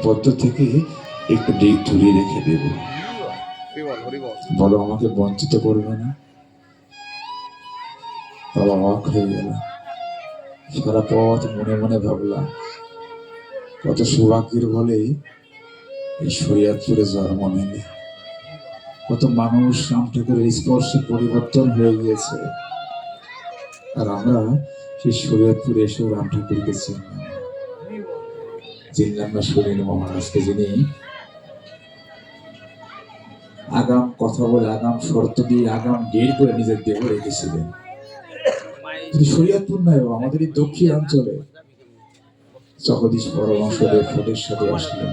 পদ্ম থেকে একটু দূরে রেখে দেব। বলো, আমাকে বঞ্চিত করবে না? বাবা হয়ে গেল। সারা পথ মনে মনে ভাবলাম, কত সৌভাগ্যের বলে এই শরিয়াতপুরে জন্ম নিলে কত মানুষ রাম ঠাকুরের স্পর্শে পরিবর্তন হয়ে গিয়েছে। আর আমরা সেই শরিয়াতপুরে এসেও রাম ঠাকুরকে চিনলাম না। চিনলাম না সুনীল মহারাজকে যিনি আগাম কথা বলে, আগাম শর্ত দিয়ে, আগাম ডেট করে নিজের দেহ রেখেছিলেন। শরীয়তপুর আমাদের এই দক্ষিণ অঞ্চলে জগদীশ পরমংশদেব ফটের সাথে আসলেন।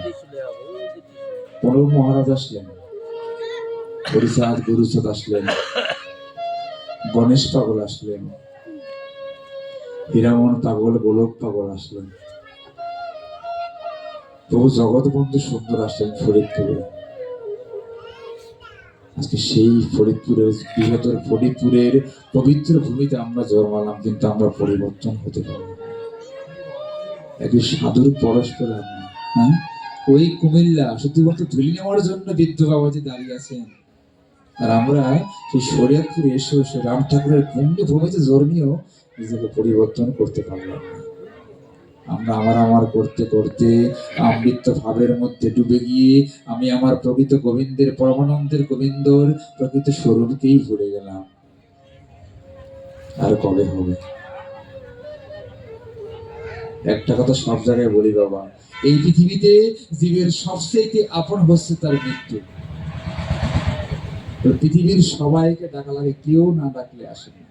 পরম মহারাজ আসলেন। হরিচাঁদ গুরুচাঁদ আসলেন। গণেশ পাগল আসলেন। হীরামন পাগল, গোলক পাগল আসলেন। প্রভু জগৎ বন্ধু সুন্দর আসলেন ফরিদপুরে। আজকে সেই ফরিদপুরের, বৃহত্তর ফরিদপুরের পবিত্র ভূমিতে আমরা জন্মালাম কিন্তু আমরা পরিবর্তন হতে পারব না। একই সাধুর পরশ পেলাম না হ্যাঁ? ওই কুমিল্লা শুধুমাত্র ধুলি নেওয়ার জন্য বৃদ্ধ বাবাজি দাঁড়িয়ে আছেন। আর আমরা সেই শরিয়াতপুরে এসে এসে রাম ঠাকুরের পুণ্য ভূমিতে জন্মিয়েও নিজেকে পরিবর্তন করতে পারলাম না। আমরা আমার আমার করতে করতে অমৃত ভাবের মধ্যে ডুবে গিয়ে আমি আমার প্রকৃত গোবিন্দের, পরমানন্দের গোবিন্দর প্রকৃত স্বরূপকেই ভুলে গেলাম। আর কবে হবে? একটা কথা সব জায়গায় বলি বাবা, এই পৃথিবীতে জীবের সবচেয়ে আপন হচ্ছে তার মৃত্যু। পৃথিবীর সবাইকে ডাকা লাগে, কেউ না ডাকলে আসে না।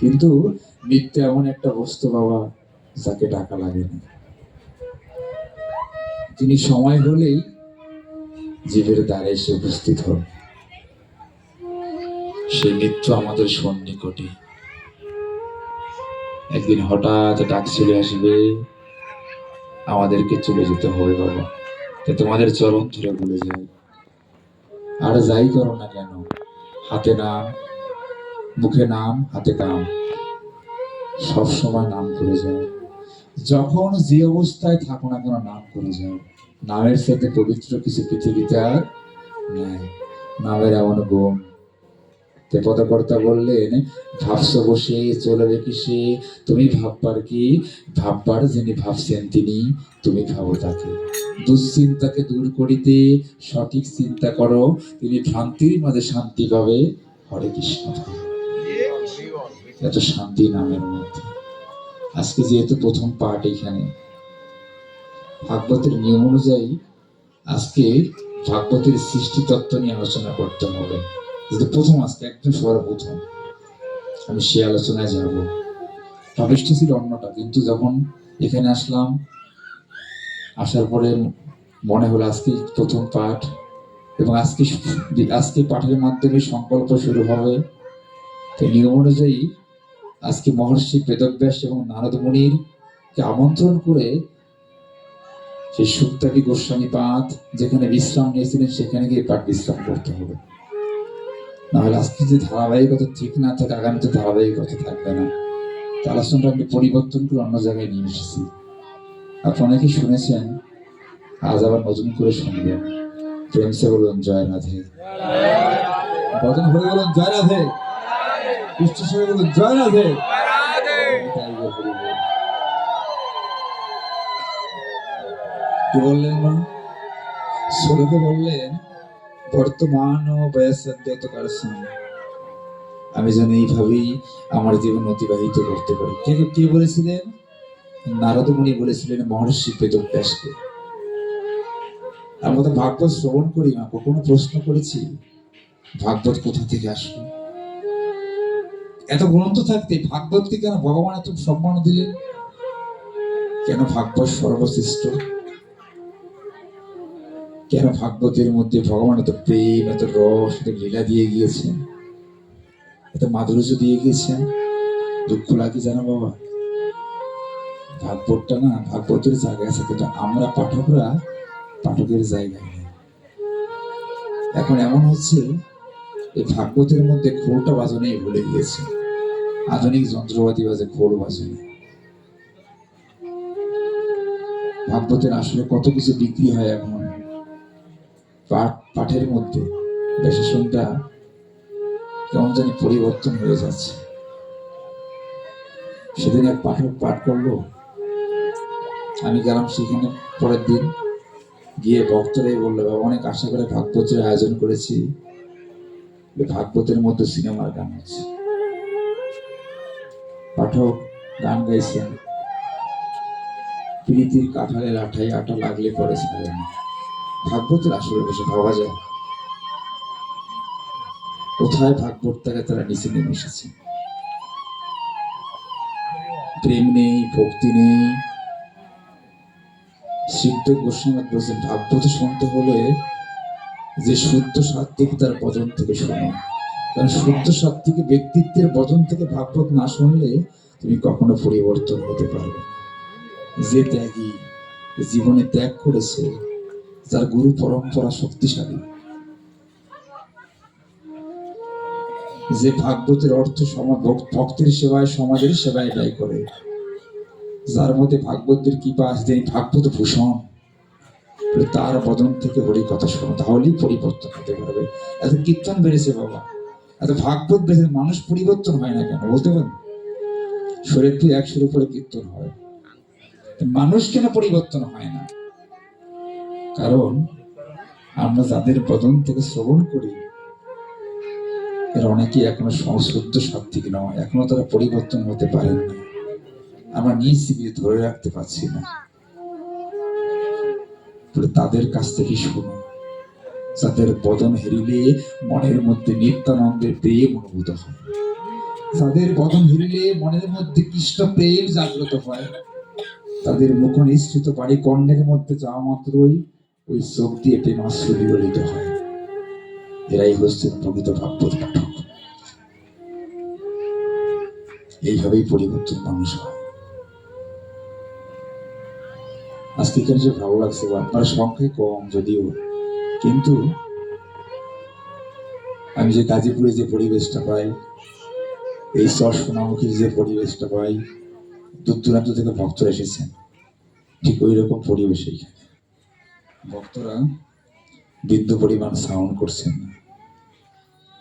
কিন্তু মৃত্যু এমন একটা বস্তু বাবা যাকে টাকা লাগে না। তিনি সময় হলেই জীবের দ্বারে এসে উপস্থিত হন। সেই মৃত্যু আমাদের সন্নিকটে। একদিন হঠাৎ ডাক চলে আসবে, আমাদেরকে চলে যেতে হবে বাবা। তা তোমাদের চরণ ধরে বলে যায়, আর যাই করো না কেন? হাতে নাম, মুখে নাম, হাতে কাম। সবসময় নাম করে যাও। যখন যে অবস্থায় থাকো না কেন, নাম করে যাও। নামের সাথে পবিত্র কিছু পৃথিবীতে আর নাই। নামের এমন গুণ। পদকর্তা বললেন, ভাবছ বসে, চলবে কিসে? তুমি ভাববার কি? ভাববার যিনি ভাবছেন তিনি, তুমি ভাবো তাকে। দুশ্চিন্তাকে দূর করিতে সঠিক চিন্তা করো, তিনি ভ্রান্তির মাঝে শান্তি পাবে। হরে কৃষ্ণ। এত শান্তি নামের আজকে যেহেতু প্রথম পার্ট এখানে, ভাগবতের নিয়ম অনুযায়ী আজকে ভাগবতের সৃষ্টি তত্ত্ব নিয়ে আলোচনা করতে হবে। যেহেতু প্রথম আজকে, একদম সবার প্রথম, আমি সে আলোচনায় যাব। প্রবিষ্ট ছিল অন্যটা, কিন্তু যখন এখানে আসলাম, আসার পরে মনে হলো আজকে প্রথম পাঠ, এবং আজকে আজকে পাঠের মাধ্যমে সংকল্প শুরু হবে। তো নিয়ম অনুযায়ী আজকে মহর্ষি বেদব্যাস এবং নারদ মুনির কে আমন্ত্রণ করে সেই সুক্তাদি গোস্বামী পাঠ যেখানে বিশ্রাম নিয়েছিলেন, সেখানে গিয়ে পাঠ বিশ্রাম করতে হবে। নাহলে আজকে যে ধারাবাহিকতা ঠিক না থাকে, আগামীতে ধারাবাহিকতা থাকবে না। তো আলোচনাটা আমি পরিবর্তন করে অন্য জায়গায় নিয়ে এসেছি। আপনারা অনেকেই শুনেছেন, আজ আবার নতুন করে শুনবেন। প্রেম সে বলুন জয় রাধে। বদন হয়ে বলুন জয় রাধে। জয় রাধে। কি বললেন মা? বললেন বর্তমান ও বয়সাদ্যত কারসন আমি যেন এইভাবেই আমার জীবন অতিবাহিত করতে পারি। কে কে বলেছিলেন? নারদ মুনি বলেছিলেন মহর্ষি বেদব্যাসকে আমরা তো ভাগবত শ্রবণ করি না কখনো প্রশ্ন করেছি ভাগবত কোথা থেকে আসলো? এত গ্রন্থ থাকতে ভাগবতকে কেন ভগবান এত সম্মান দিলেন? কেন ভাগবত সর্বশ্রেষ্ঠ? কেন ভাগবতের মধ্যে ভগবান এত প্রেম, এত রস, এত লীলা দিয়ে গিয়েছেন? এত মাধুর্য দিয়ে গিয়েছেন? দুঃখ লাগে জানো বাবা? ভাগবতটা না, ভাগবতের জায়গায় আছে, কিন্তু আমরা পাঠকরা পাঠকের জায়গায় এখন এমন হচ্ছে, এই ভাগবতের মধ্যে খোলটা বাজনেই ভুলে গিয়েছে। আধুনিক যন্ত্রপাতি বাজে খোল বাজে। ভাগবতের আসলে কত কিছু বিক্রি হয় এখন। পাঠ, পাঠের মধ্যে বিশেষণটা কেমন জানি পরিবর্তন হয়ে যাচ্ছে। সেদিন এক পাঠক পাঠ করল, আমি গেলাম সেখানে পরের দিন, গিয়ে ভক্তরাই বলল, বাবা, অনেক আশা করে ভাগবতের আয়োজন করেছি। ভাগবতের মধ্যে সিনেমার গান হচ্ছে পাঠক গান গাইছেন। প্রীতির কাঁঠালে লাঠাই আটা লাগলে পরে ছাড়ে না। ভাগবতের আসলে বসে ভাবা যায়। কোথায় ভাগবত থেকে তারা নিচে নেমে এসেছে। প্রেম নেই, ভক্তি নেই। সিদ্ধ গোস্বামী বলছেন, ভাগবত শুনতে হলে যে শুদ্ধ সাত্বিক তার বদন থেকে শোনো কারণ শুদ্ধ সাত্বিক ব্যক্তিত্বের বদন থেকে ভাগবত না শুনলে তুমি কখনো পরিবর্তন হতে পারবে। যে ত্যাগী জীবনে ত্যাগ করেছে যার গুরু পরম্পরা শক্তিশালী। যে ভাগবতের অর্থ ভক্তের সেবায়, সমাজের সেবায় ব্যয় করে, যার মধ্যে ভাগবতের কৃপা আছে তিনি ভাগবত ভূষণ, তার বদন থেকে হরি কথা শোনো, তাহলেই পরিবর্তন হতে পারবে। এত কীর্তন বেড়েছে বাবা। এত ভাগবত বেড়েছে মানুষ পরিবর্তন হয় না কেন? বলতে পারেন শরীরটি একশোর উপরে কীর্তন হয়। মানুষ কেন পরিবর্তন হয় না? কারণ আমরা যাদের বদন থেকে শ্রবণ করি, এর অনেকেই এখনও সংশুদ্ধ সাত্বিক নয়। এখনও তারা পরিবর্তন হতে পারেন না। আমরা নিজ থেকে ধরে রাখতে পারছি না। তাদের কাছ থেকে শুনো যাদের বদন হেরিলে মনের মধ্যে নিত্যানন্দের প্রেম অনুভূত হয়। যাদের বদন হেরিলে মনের মধ্যে কৃষ্ণ প্রেম জাগ্রত হয়। তাদের মুখ নিঃসৃত বাড়ি কর্ণের মধ্যে যাওয়া মাত্রই ওই চোখ দিয়ে প্রেমাশ্রু বিগলিত হয়। এরাই হচ্ছেন প্রকৃত ভাগবত পাঠক। এইভাবেই পরিবর্তন মানুষ হয়। আজকে যে ভালো লাগছে, আপনার সংখ্যায় কম যদিও কিন্তু আমি যে গাজীপুরে যে পরিবেশটা পাই, এই চর যে পরিবেশটা পাই দূর দূরান্ত থেকে ভক্তরা এসেছেন। ঠিক ওই রকম পরিবেশ এইখানে। ভক্তরা বিন্দু পরিমাণ সাউন্ড করছেন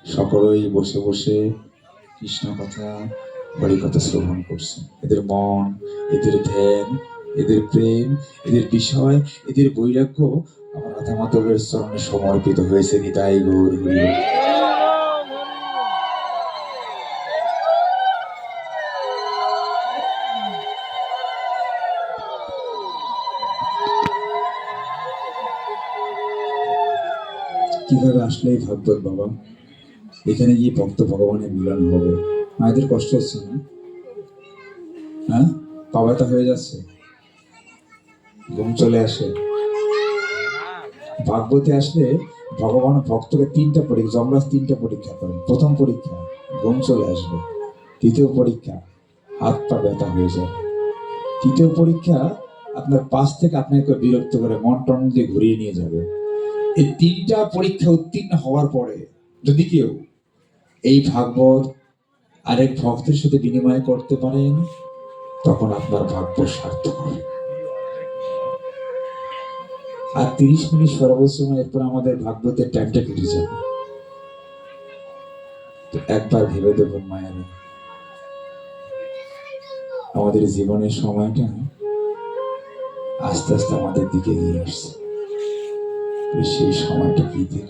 সকলেই বসে বসে কৃষ্ণ কথা, হরি কথা শ্রবণ করছেন। এদের মন, এদের ধ্যান, এদের প্রেম, এদের বিষয়, এদের বৈরাগ্য রাধা চরণে সমর্পিত হয়েছে, নিতাই গৌর বল। কীভাবে আসলেই ভাগবত বাবা? এখানে গিয়ে ভক্ত ভগবানের মিলন হবে। মায়েদের কষ্ট হচ্ছে না? হ্যাঁ? পাবাতা হয়ে যাচ্ছে। ঘুম চলে আসে। ভাগবতে আসলে ভগবান ভক্তকে তিনটা পরীক্ষা, যমরাজ তিনটা পরীক্ষা করেন। প্রথম পরীক্ষা, ঘুম চলে আসবে। তৃতীয় পরীক্ষা, হাত পা ব্যথা হয়ে যাবে তৃতীয় পরীক্ষা আপনার পাশ থেকে আপনাকে বিরক্ত করে মন টন দিয়ে ঘুরিয়ে নিয়ে যাবে। এই তিনটা পরীক্ষা উত্তীর্ণ হওয়ার পরে যদি কেউ এই ভাগবত আরেক ভক্তের সাথে বিনিময় করতে পারেন, তখন আপনার ভাগ্য সার্থক হবে। আর তিরিশ মিনিট সর্বোচ্চ সময় এরপর আমাদের ভাগবতের টাইমটা কেটে যাবে। তো একবার ভেবে দেখুন মায়েরা, আমাদের জীবনের সময়টা আস্তে আস্তে আমাদের দিকে এগিয়ে আসছে। সেই সময়টা কি দিয়ে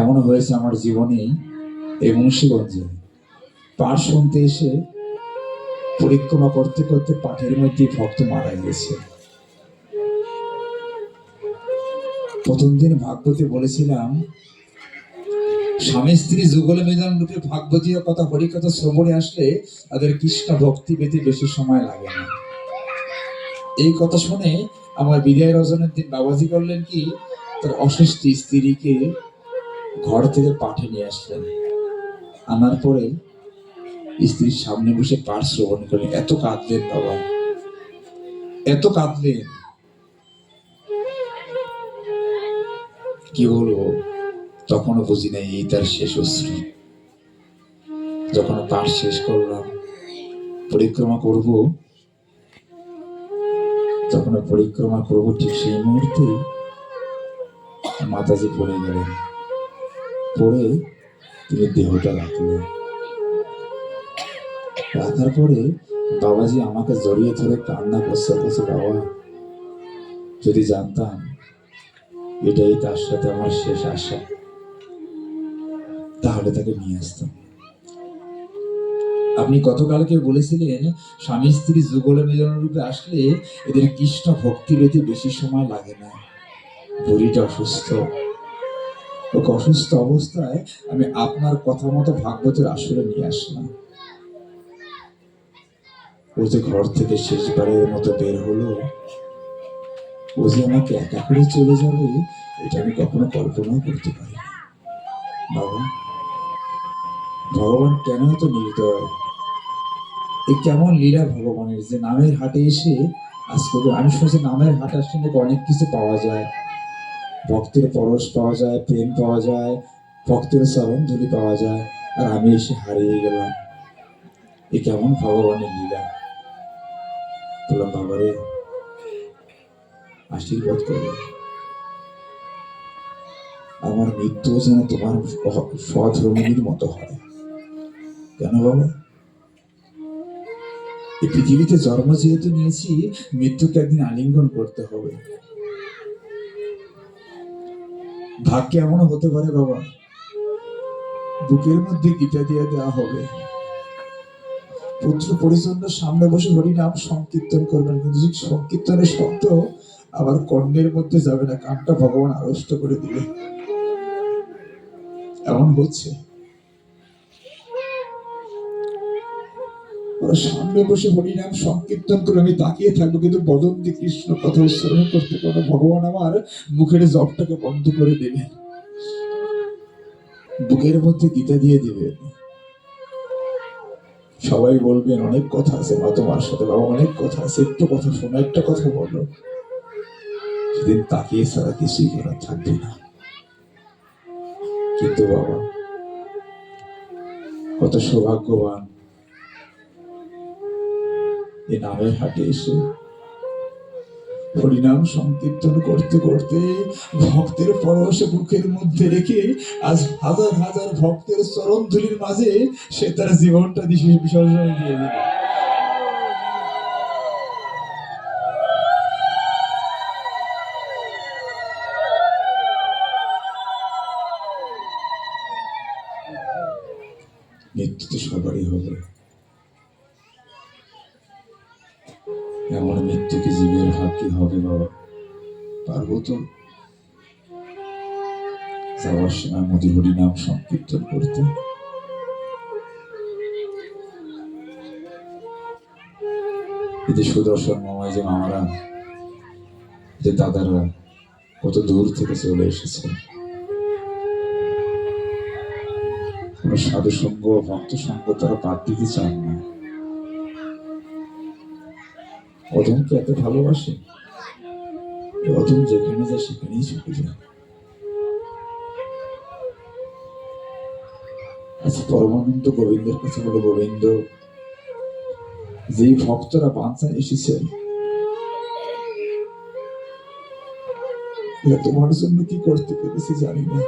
এমন হয়েছে আমার জীবনে এই মুন্সিগঞ্জে। পাঠ শুনতে এসে পরিক্রমা করতে করতে পাঠের মধ্যে ভক্ত মারা গেছে প্রথম দিন ভাগবতে বলেছিলাম, স্বামী স্ত্রী যুগল মিলন রূপে ভাগবতীয় কথা, হরিকথা, শ্রবণে আসলে তাদের কৃষ্ণ ভক্তি পেতে বেশি সময় লাগে না। এই কথা শুনে আমার বিদায় রজনের দিন বাবাজি করলেন কি, তার অসুস্থ স্ত্রীকে ঘর থেকে পাঠে নিয়ে আসলেন। আনার পরে স্ত্রীর সামনে বসে পাঠ শ্রবণ করলেন এত কাঁদলেন বাবা, এত কাঁদলেন। কি বলব, তখনও বুঝি নাই এই তার শেষ অশ্রু। যখন পাঠ শেষ করলাম, পরিক্রমা করব যখন পরিক্রমা করব ঠিক সেই মুহূর্তে মাতাজি পড়ে গেলেন। পড়ে তিনি দেহটা রাখলেন। রাখার পরে বাবাজি আমাকে জড়িয়ে ধরে কান্না করছে, বলছে, বাবা, যদি জানতাম এটাই তার সাথে আমার শেষ আশা, তাহলে তাকে নিয়ে আসতাম। আপনি গতকালকে বলেছিলেন, স্বামী স্ত্রী যুগল মিলন রূপে আসলে এদের কৃষ্ণ ভক্তি পেতে বেশি সময় লাগে না। বুড়িটা অসুস্থ। অসুস্থ অবস্থায় আমি আপনার কথা মতো ভাগবতের আসরে নিয়ে আসলাম। ও যে ঘর থেকে শেষবারের মতো বের হলো, ও যে আমাকে একা করে চলে যাবে, এটা আমি কখনো কল্পনাও করতে পারি বাবা, ভগবান কেন এত নির্দয় এ কেমন লীলা ভগবানের যে নামের হাটে এসে আজকে আমি শুনছি নামের হাটার সঙ্গে অনেক কিছু পাওয়া যায়। ভক্তের পরশ পাওয়া যায়, প্রেম পাওয়া যায়, ভক্তের চরণ ধুলি পাওয়া যায়, আর আমি এসে হারিয়ে গেলাম। এ কেমন ভগবানের লীলা। বললাম, বাবারে, আশীর্বাদ করো আমার মৃত্যু যেন তোমার সধর্মিনীর মতো হয়। কেন বাবা? এই পৃথিবীতে জন্ম যেহেতু নিয়েছি, মৃত্যুকে একদিন আলিঙ্গন করতে হবে। ভাগ্যে এমনও হতে পারে বাবা। বুকের মধ্যে গীতা দিয়ে দেওয়া হবে। পুত্র পরিচন্ন সামনে বসে হরিনাম সংকীর্তন করবেন। কিন্তু সংকীর্তনের শব্দ আবার কর্ণের মধ্যে যাবে না, কানটা ভগবান আড়ষ্ট করে দিবে। এমন হচ্ছে। সামনে বসে হরিনাম সংকীর্তন করে আমি তাকিয়ে থাকব, কিন্তু বদন্তি কৃষ্ণ কথা উচ্চারণ করতে পারব ভগবান আমার মুখের জবটাকে বন্ধ করে দেবেন বুকের মধ্যে গীতা দিয়ে দিবেন সবাই বলবেন, অনেক কথা আছে, মা তোমার সাথে বাবা, অনেক কথা আছে। একটু কথা শোনো, একটা কথা বলো। সেদিন তাকিয়ে ছাড়া কিছুই করার থাকবে না। কিন্তু বাবা, কত সৌভাগ্যবান। এ নামের হাটে এসে হরিনাম সংকীর্তন করতে করতে ভক্তের পরশ বুকের মধ্যে রেখে আজ হাজার হাজার ভক্তের চরণ ধুলির মাঝে সে তার জীবনটা দিশে বিসর্জন দিয়ে দিল। হরি নাম সংকীর্তন করতে। যে সুদর্শন মামায় যে মামারা, যে দাদারা কত দূর থেকে চলে এসেছে। সাধু সঙ্গ ভক্ত সঙ্গ তারা বাদ দিতে চান না। অধমকে এত ভালোবাসে? অধম যেখানে যায় সেখানেই আচ্ছা পরমানন্দ গোবিন্দের কাছে বলো, গোবিন্দ, যেই ভক্তরা এসেছেন এরা তোমার জন্য কি করতে পেরেছি জানি না।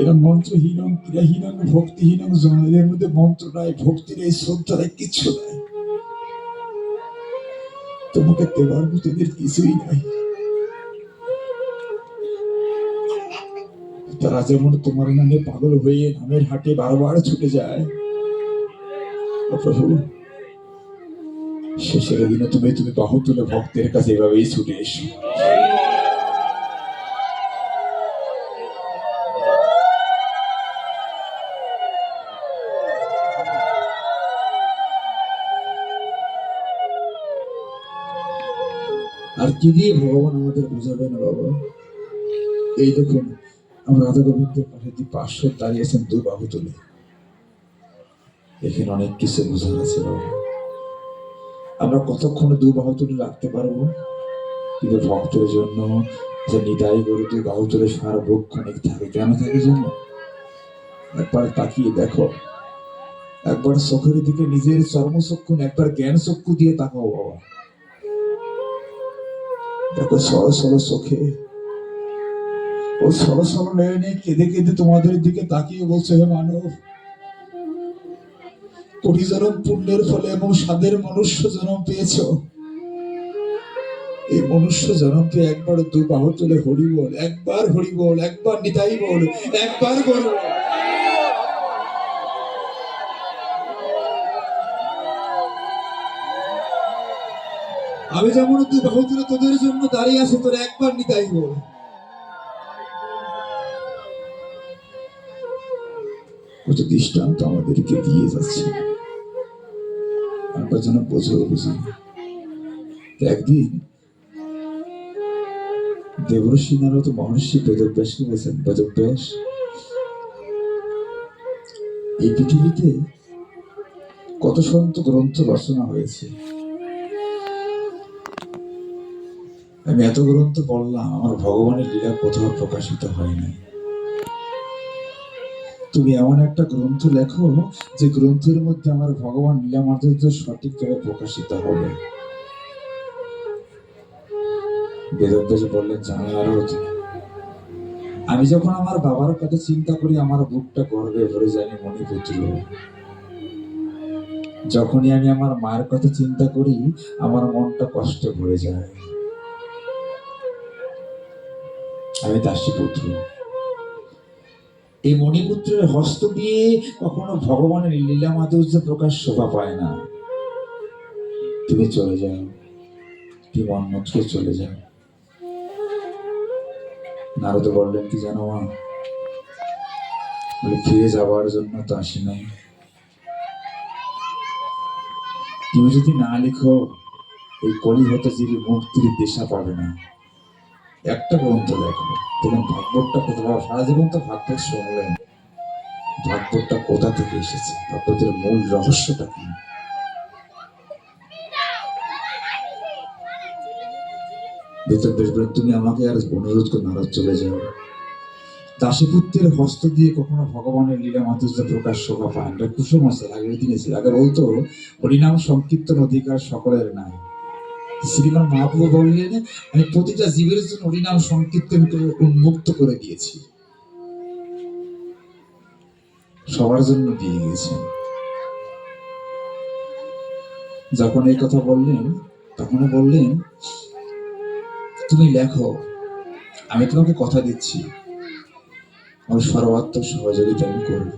এরা মন্ত্রহীন, ক্রিয়াহীন, ভক্তিহীন এদের মধ্যে মন্ত্র নাই ভক্তি নেই শ্রদ্ধা নেই কিচ্ছু নাই। তোমাকে দেওয়ার মতো কিছুই নাই। তারা যেমন তোমার নামে পাগল হয়ে নামের হাটে বারবার ছুটে যায়। প্রভু, শেষের দিনে তুমি তুমি বাহু তুলে ভক্তের কাছে এভাবেই ছুটে এসো। আর কি দিয়ে ভগবান আমাদের বোঝাবে না বাবা? এই দেখুন, আমরা রাধা গোবিন্দের পাশে পাঁচশো দাঁড়িয়েছেন দু বাহু তুলে এখানে অনেক কিছু বোঝার আছে বাবা। আমরা কতক্ষণে দু বাহু তুলে রাখতে পারব? কিন্তু ভক্তের জন্য যে নিতাই গরুতে বাহু তুলে খানিক থাকে, কেন থাকে জানো? একবার তাকিয়ে দেখো। একবার চোখের দিকে নিজের চর্মচক্ষু, একবার জ্ঞান চক্ষু দিয়ে তাকাও বাবা। দেখো সরো সরো চোখে ও সরো সরো নয়নে কেঁদে কেঁদে তোমাদের দিকে তাকিয়ে বলছে, হে মানব জনম পুণ্যের ফলে এবং স্বাদের মনুষ্য জন্ম পেয়েছ, এই মনুষ্য জন্ম পেয়ে একবার দু বাহু তুলে হরি বল একবার হরি বল একবার নিতাই বল, একবার বল আমি যেমন তুই বাহু তুলে তোদের জন্য দাঁড়িয়ে আছি, তোর একবার নিতাই বল। কত দৃষ্টান্ত আমাদেরকে দিয়ে যাচ্ছে। একবার যেন বোঝো বুঝি। একদিন দেবর্ষী নারদ মহর্ষি বেদব্যাসকে বলছেন বেদব্যাস, এই পৃথিবীতে কত সন্ত গ্রন্থ রচনা হয়েছে। আমি এত গ্রন্থ পড়লাম আমার ভগবানের লীলা কোথাও প্রকাশিত হয় নাই। তুমি এমন একটা গ্রন্থ লেখো যে গ্রন্থের মধ্যে আমার ভগবান লীলা মাধুর্য সঠিকভাবে প্রকাশিত হবে। বেদব্যাস বললেন, জানার আমি যখন আমার বাবার কথা চিন্তা করি, আমার বুকটা গর্বে ভরে জানি মণিপুত্র যখনই আমি আমার মায়ের কথা চিন্তা করি, আমার মনটা কষ্টে ভরে যায়। আমি দাসী পুত্র। এই মণিপুত্রের হস্ত দিয়ে কখনো ভগবানের লীলা মাধুর্য প্রকাশ শোভা পায় না। তুমি চলে যাও। তুমি মন্মথকে চলে যাও। নারদ বললেন, কি জানো মা? ফিরে যাওয়ার জন্য তো আসি নাই। তুমি যদি না লিখো, এই কলি হতে যিনি মুক্তির দিশা পাবে না। একটা গ্রন্থ লেখো। তখন ভাগবতটা কোথাও সারা জীবন তো ভাগবত শুনলেন ভাগবতটা কোথা থেকে এসেছে? ভাগবতের মূল রহস্যটা কি? ভেতর বেশ তুমি আমাকে আর অনুরোধ করে নারদ চলে যাও। দাসীপুত্রের হস্ত দিয়ে কখনো ভগবানের লীলা মাধুর্য প্রকাশ শোভা পায় না। কুসুম আছে আগের দিনে ছিল আগে বলতো, হরিনাম সংকীর্তন অধিকার সকলের নাই। শ্রীমান মহাপ্রভু বললেন, আমি প্রতিটা জীবের জন্য হরিনাম সংকীর্তন করে উন্মুক্ত করে দিয়েছি। সবার জন্য দিয়ে গিয়েছেন যখন এই কথা বললেন, তখনও বললেন, তুমি লেখো, আমি তোমাকে কথা দিচ্ছি। আমার সর্বাত্মক সহযোগিতা আমি করব।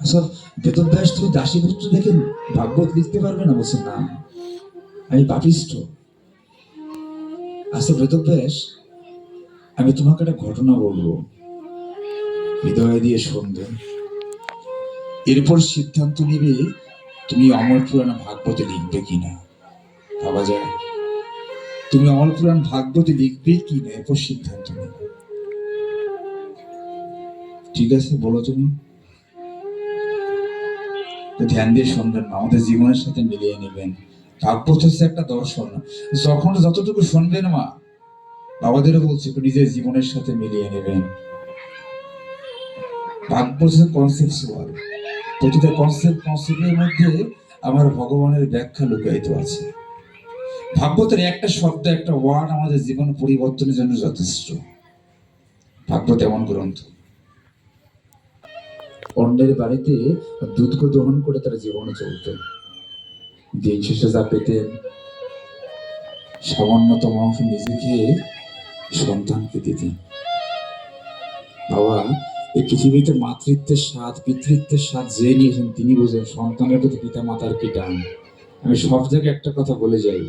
আচ্ছা বেদব্যাস, তুমি দাসীপুত্র দেখে ভাগবত লিখতে পারবে না বলছে না? আমি পাপিষ্ঠ আচ্ছা বেদব্যাস আমি তোমাকে একটা ঘটনা বলব। হৃদয় দিয়ে শুনবে। এরপর সিদ্ধান্ত নিবে তুমি অমর পুরাণ ভাগবতে লিখবে কিনা। ভাবা যায়। তুমি অমর পুরাণ ভাগবতে লিখবে কি না এরপর সিদ্ধান্ত নেবে। ঠিক আছে, বলো তুমি। ধ্যান দিয়ে শুনবেন আমাদের জীবনের সাথে মিলিয়ে নেবেন। ভাগবত হচ্ছে একটা দর্শন। যখন যতটুকু শুনবেন মা, বাবাদেরও বলছি, একটু নিজের জীবনের সাথে মিলিয়ে নেবেন। ভাগবত হচ্ছে কনসেপচুয়াল প্রতিটা কনসেপ্ট কনসেপ্টের মধ্যে আমার ভগবানের ব্যাখ্যা লুকায়িত আছে। ভাগবতের একটা শব্দ, একটা ওয়ার্ড আমাদের জীবন পরিবর্তনের জন্য যথেষ্ট। ভাগবত এমন গ্রন্থ। অন্যের বাড়িতে দুধ দহন করে তারা জীবনে চলত। দিন শেষে যা পেতেন, সামান্যতম অংশ নিজে খেয়ে সন্তানকে দিতেন। বাবা, এই পৃথিবীতে মাতৃত্বের স্বাদ, পিতৃত্বের স্বাদ যে নিয়েছেন তিনি বোঝেন সন্তানের প্রতি পিতা মাতার কি টান। আমি সব জায়গায় একটা কথা বলে যাই।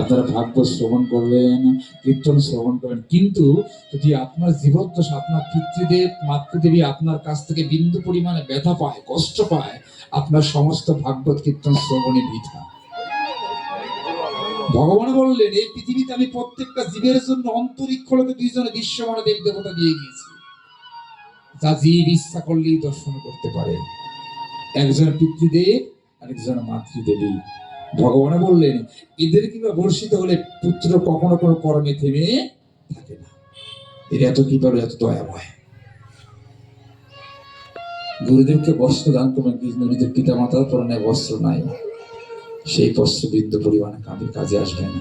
আপনারা ভাগ্য শ্রবণ করবেন কীর্তন শ্রবণ করবেন কিন্তু যদি আপনার জীবদ্দশা, আপনার পিতৃদেব, মাতৃদেবী আপনার কাছ থেকে বিন্দু পরিমাণে ব্যথা পায়, কষ্ট পায় আপনার সমস্ত ভাগবত কীর্তন শ্রবণে বৃথা ভগবান বললেন, এই পৃথিবীতে আমি প্রত্যেকটা জীবের জন্য অন্তরিক্ষ লোকে দুইজনে দৃশ্যমান দেব দেবতা দিয়ে গিয়েছি। যা জীব ইচ্ছা করলেই দর্শন করতে পারে। একজন পিতৃদেব, আরেকজন মাতৃদেবী। ভগবান বললেন, এদের কিংবা বর্ষিত হলে পুত্র কখনো কোনো কর্মে থেমে থাকে না। এর এত কি বলে এত দয়াময়। গুরুদেবকে বস্ত্র দান করবেন নিজের পিতা মাতার পরনে বস্ত্র নাই। সেই বস্ত্র বিন্দু পরিমাণে কাঁধে কাজে আসবে না।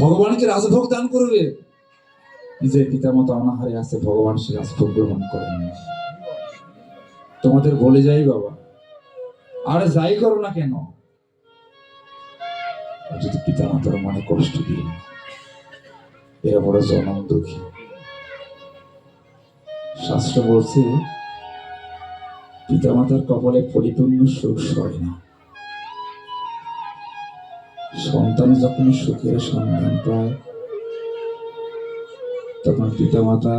ভগবানকে রাজভোগ দান করবে। নিজের পিতা মাতা অনাহারে আছে, ভগবান সে রাজভোগ গ্রহণ করেন তোমাদের বলে যাই বাবা, আর যাই করো না কেন? যদি পিতা মাতার মনে কষ্ট দিয়ে এরা বড় জনম দুঃখী। শাস্ত্র বলছে পিতামাতার কপালে পরিপূর্ণ সুখ সয় না। সন্তান যখন সুখের সন্ধান পায়, তখন পিতামাতা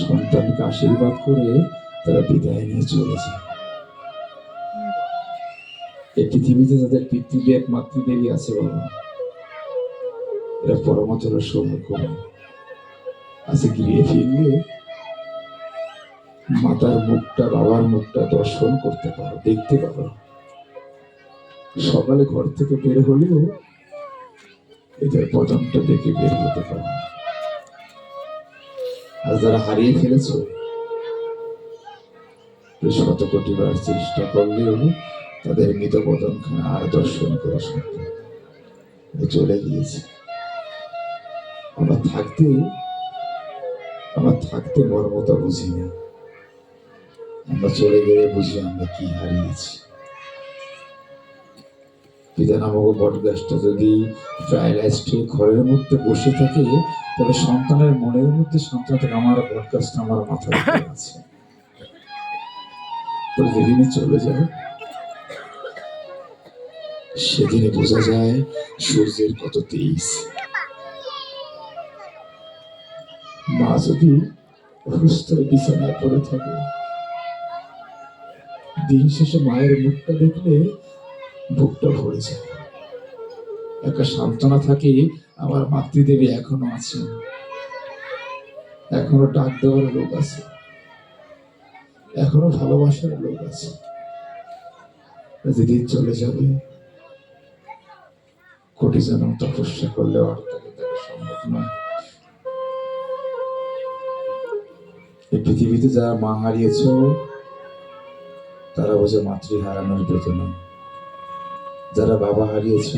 সন্তানকে আশীর্বাদ করে তারা বিদায় নিয়ে চলে যায়। এই পৃথিবীতে যাদের পিতৃদেব মাতৃদেবী আছে বাবা, এরা পরমতর সৌভাগ্য আছে গিয়ে ফিরলে মাতার মুখটা, বাবার মুখটা দর্শন করতে পারো, দেখতে পারো। সকালে ঘর থেকে বের হলেও এদের পদনটা দেখে বের হতে পারো। আর যারা হারিয়ে ফেলেছ শত কোটি বার চেষ্টা করলেও তাদের মৃত পদনখানা আর দর্শন করা সম্ভব চলে গিয়েছে। আমরা থাকতে আমরা থাকতে মর্মতা বুঝি না। আমরা চলে গেলে বুঝি আমরা কি হারিয়েছি। পিতা নামক বট গাছটা যদি প্যারালাইজড হয়ে ঘরের মধ্যে বসে থাকে, তবে সন্তানের মনের মধ্যে সন্তান থাকে আমার বট গাছটা আমার উপরে আছে। যেদিনে চলে যায় সেদিনে বোঝা যায় সূর্যের কত তেইশ মা যদি অসুস্থ বিছানায় পড়ে থাকে দিন শেষে মায়ের মুখটা দেখলে বুকটা ভরে যায়। একটা সান্ত্বনা থাকে, আমার মাতৃদেবী এখনও আছেন। এখনও ডাক দেওয়ার লোক আছে। এখনও ভালোবাসার লোক আছে। যেদিন চলে যাবে। কোটি জনম তপস্যা করলে সম্ভব নয়। এই পৃথিবীতে যারা মা হারিয়েছ তারা বোঝে মাতৃ হারানোর বেদনা। যারা বাবা হারিয়েছ,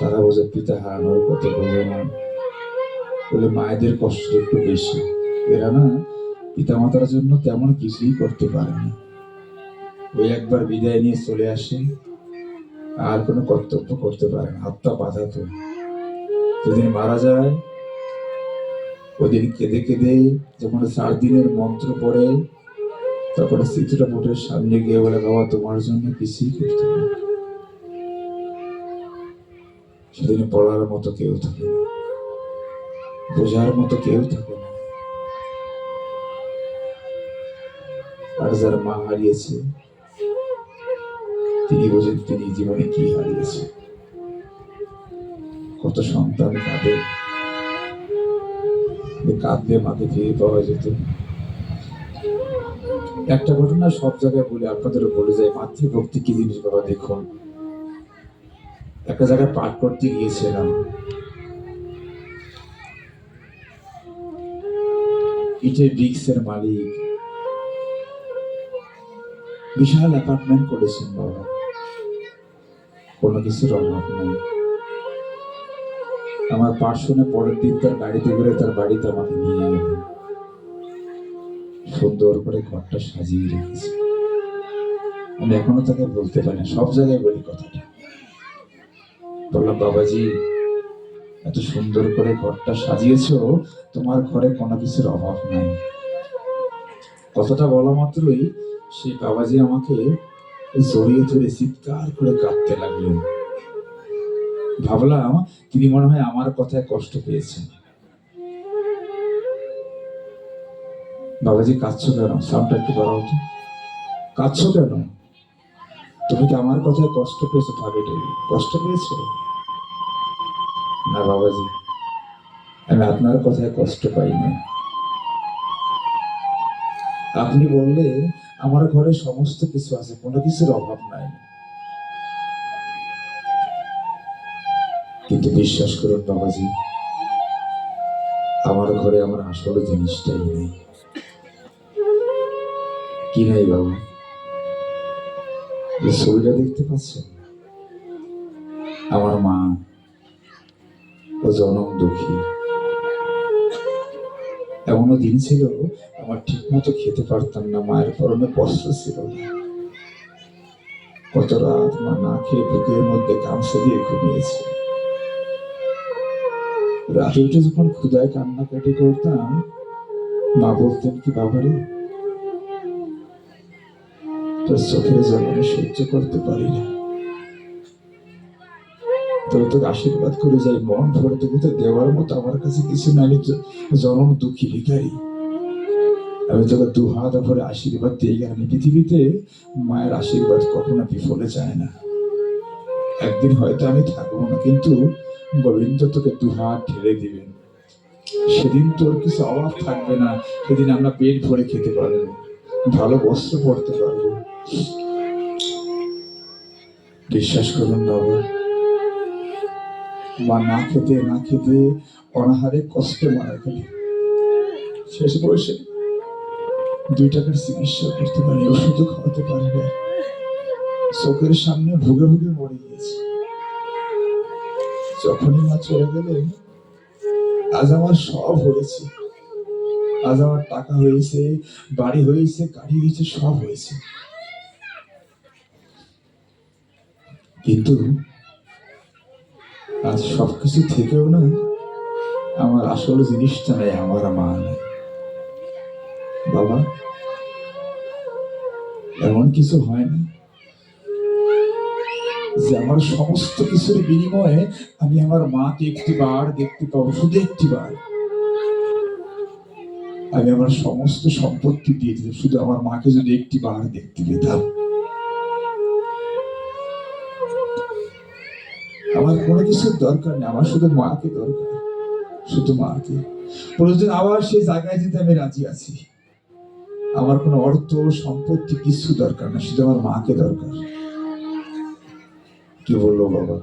তারা বোঝে পিতা হারানোর কত বেদনা। বলে, মায়েদের কষ্ট একটু বেশি। এরা না পিতা মাতার জন্য তেমন কিছুই করতে পারে না। ওই একবার বিদায় নিয়ে চলে আসে, আর কোনো কর্তব্য করতে পারে না। হাতটা বাধা তো। যেদিন মারা যায়, ওদিন কেঁদে কেঁদে যখন চার দিনের মন্ত্র পড়ে তখন স্মৃতিটা বোটের সামনে গিয়ে বলে, বাবা, তোমার জন্য কিছুই করতে পারি না। সেদিন পড়ার মতো কেউ থাকে না। বোঝার মতো কেউ থাকে না। আর যার মা হারিয়েছে, তিনি বোঝেন তিনি জীবনে কি হারিয়েছে। কত সন্তান কাঁদে। কাঁদলে মাকে ফিরে পাওয়া যেত একটা ঘটনা সব জায়গায় বলে আপনাদেরও বলে যায় মাতৃভক্তি কি জিনিস বাবা, দেখুন। একটা জায়গায় পাঠ করতে গিয়েছিলাম। ইটের ব্রিক্সের মালিক। বিশাল অ্যাপার্টমেন্ট করেছেন বাবা। কোনো কিছুর অভাব নেই। আমার পাঠ পরের দিন তার গাড়িতে করে তার বাড়িতে আমাকে নিয়ে গেল সুন্দর করে ঘরটা সাজিয়ে রেখেছে। আমি এখনও তাকে বলতে পারি না, সব জায়গায় বলি কথাটা। বললাম, বাবাজি, এত সুন্দর করে ঘরটা সাজিয়েছো, তোমার ঘরে কোনো কিছুর অভাব নাই। কথাটা বলা মাত্রই সে বাবাজি আমাকে জড়িয়ে ধরে চিৎকার করে কাঁদতে লাগলেন। ভাবলাম তিনি মনে হয় আমার কথায় কষ্ট পেয়েছেন। বাবাজি, কাঁদছো কেন? সাউন্ডটা একটু বাড়াও তো কাঁদছো কেন? তুমি কি আমার কথায় কষ্ট পেয়েছ ভাবিটা কষ্ট পেয়েছ? না বাবাজি, আমি আপনার কথায় কষ্ট পাই না। আপনি বললে আমার ঘরে সমস্ত কিছু আছে, কোনো কিছুর অভাব নাই। কিন্তু বিশ্বাস করুন বাবাজি, আমার ঘরে আমার আসল জিনিসটাই নেই। নাই বাবু? এই ছবিটা দেখতে পাচ্ছেন? আমার মা, ও জনম দুঃখী। এমনও দিন ছিল, আমার ঠিক মতো খেতে পারতাম না, মায়ের পরনে বস্ত্র ছিল। কত রাত মা না খেয়ে বুকের মধ্যে গামছা দিয়ে ঘুমিয়েছে। রাতে উঠে যখন ক্ষুদায় কান্নাকাটি করতাম, মা বলতেন, কি বাবারে তোর চোখের আমি সহ্য করতে পারি না। তবে তোকে আশীর্বাদ করে যাই, মন ভরে তোকে তো দেওয়ার মতো আমার কাছে কিছু নাই, আমি জনম দুঃখী ভিখারি। আমি তোকে দু হাত ভরে আশীর্বাদ দিয়ে গেলাম পৃথিবীতে মায়ের আশীর্বাদ কখনো বিফলে যায় না। একদিন হয়তো আমি থাকব না, কিন্তু গোবিন্দ তোকে দু হাত ঢেলে দিবেন। সেদিন তোর কিছু অভাব থাকবে না, সেদিন আমরা পেট ভরে খেতে পারব, ভালো বস্ত্র পরতে পারব। বিশ্বাস করুন বাবা, মা না খেতে না খেতে অনাহারে কষ্টে মারা গেল। শেষ বয়সে দুই টাকার চিকিৎসা করতে পারি, ওষুধও খাওয়াতে পারি না। চোখের সামনে ভুগে ভুগে মরে গিয়েছে। যখনই মা চলে গেলেন, আজ আমার সব হয়েছে। আজ আমার টাকা হয়েছে, বাড়ি হয়েছে, গাড়ি হয়েছে, সব হয়েছে। কিন্তু আজ সবকিছু থেকেও না আমার আসল জিনিসটা নেই, আমার মা নেই। বাবা, এমন কিছু হয় না যে আমার সমস্ত কিছুর বিনিময়ে আমি আমার মাকে একটি বার দেখতে পাবো, শুধু একটি বার আমি আমার সমস্ত সম্পত্তি দিয়ে দিতাম শুধু আমার মাকে যদি একটি বার দেখতে পেতাম। আমার কোনো কিছুর দরকার নেই, আমার শুধু মাকে দরকার, শুধু মাকে। প্রয়োজন আবার সেই জায়গায় যেতে আমি রাজি আছি। আমার কোনো অর্থ, সম্পত্তি, কিছু দরকার না, শুধু আমার মাকে দরকার। কি বলল বাবা?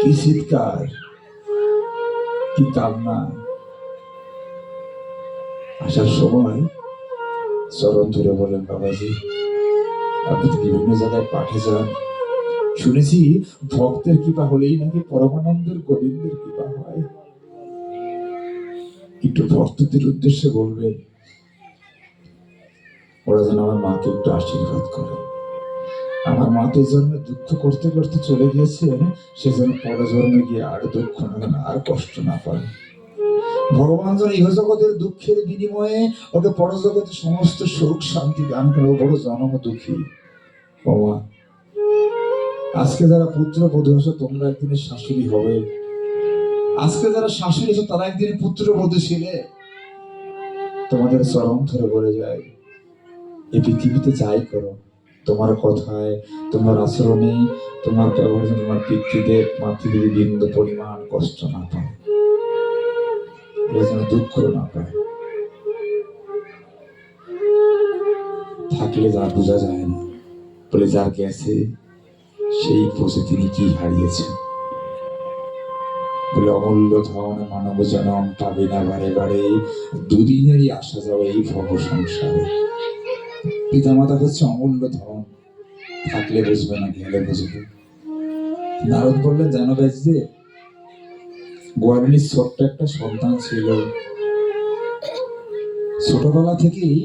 কি চিৎকার, কি কান্না। আসার সময় চরণ ধরে বলেন বাবাজি, আপনি বিভিন্ন জায়গায় পাঠে যান। শুনেছি ভক্তের কৃপা হলেই নাকি পরমানন্দের গোবিন্দের কৃপা হয়। একটু ভক্তদের উদ্দেশ্যে বলবেন, ওরা যেন আমার মাকে একটু আশীর্বাদ করে। আমার মা তো জন্মে দুঃখ করতে করতে চলে গিয়েছেন সে যেন পরজন্মে গিয়ে আর দুঃখ না আর কষ্ট না পায়। ভগবান যেন ইহজগতের দুঃখের বিনিময়ে ওকে পরজগতে সমস্ত সুখ শান্তি দান করে বড় জনম দুঃখী বাবা আজকে যারা পুত্র বধূ হচ্ছে তোমরা একদিনের শাশুড়ি হবে। আজকে যারা শাশুড়ি হচ্ছে তারা একদিন পুত্র বধূ ছিলে তোমাদের চরম ধরে বলে যায় এই পৃথিবীতে যাই করো। তোমার কথায়, তোমার আচরণে, তোমার ব্যবহারে তোমার পিতৃদেব, মাতৃদেবী বিন্দু পরিমাণ কষ্ট না পায়। যেন দুঃখ না পায়। থাকলে যা বোঝা যায় না। বলে যার গেছে সেই বুঝে তিনি কি হারিয়েছেন? বলে অমূল্য ধন মানব জনম পাবে না বারে বারে, দুদিনেরই আসা যাবে এই ভব সংসারে। পিতামাতা হচ্ছে অমূল্য ধন, থাকলে বুঝবে না, গেলে বুঝবে। নারদ বললেন, জানো ব্যাস যে গোয়ালিনীর ছোট্ট একটা সন্তান ছিল। ছোটবেলা থেকেই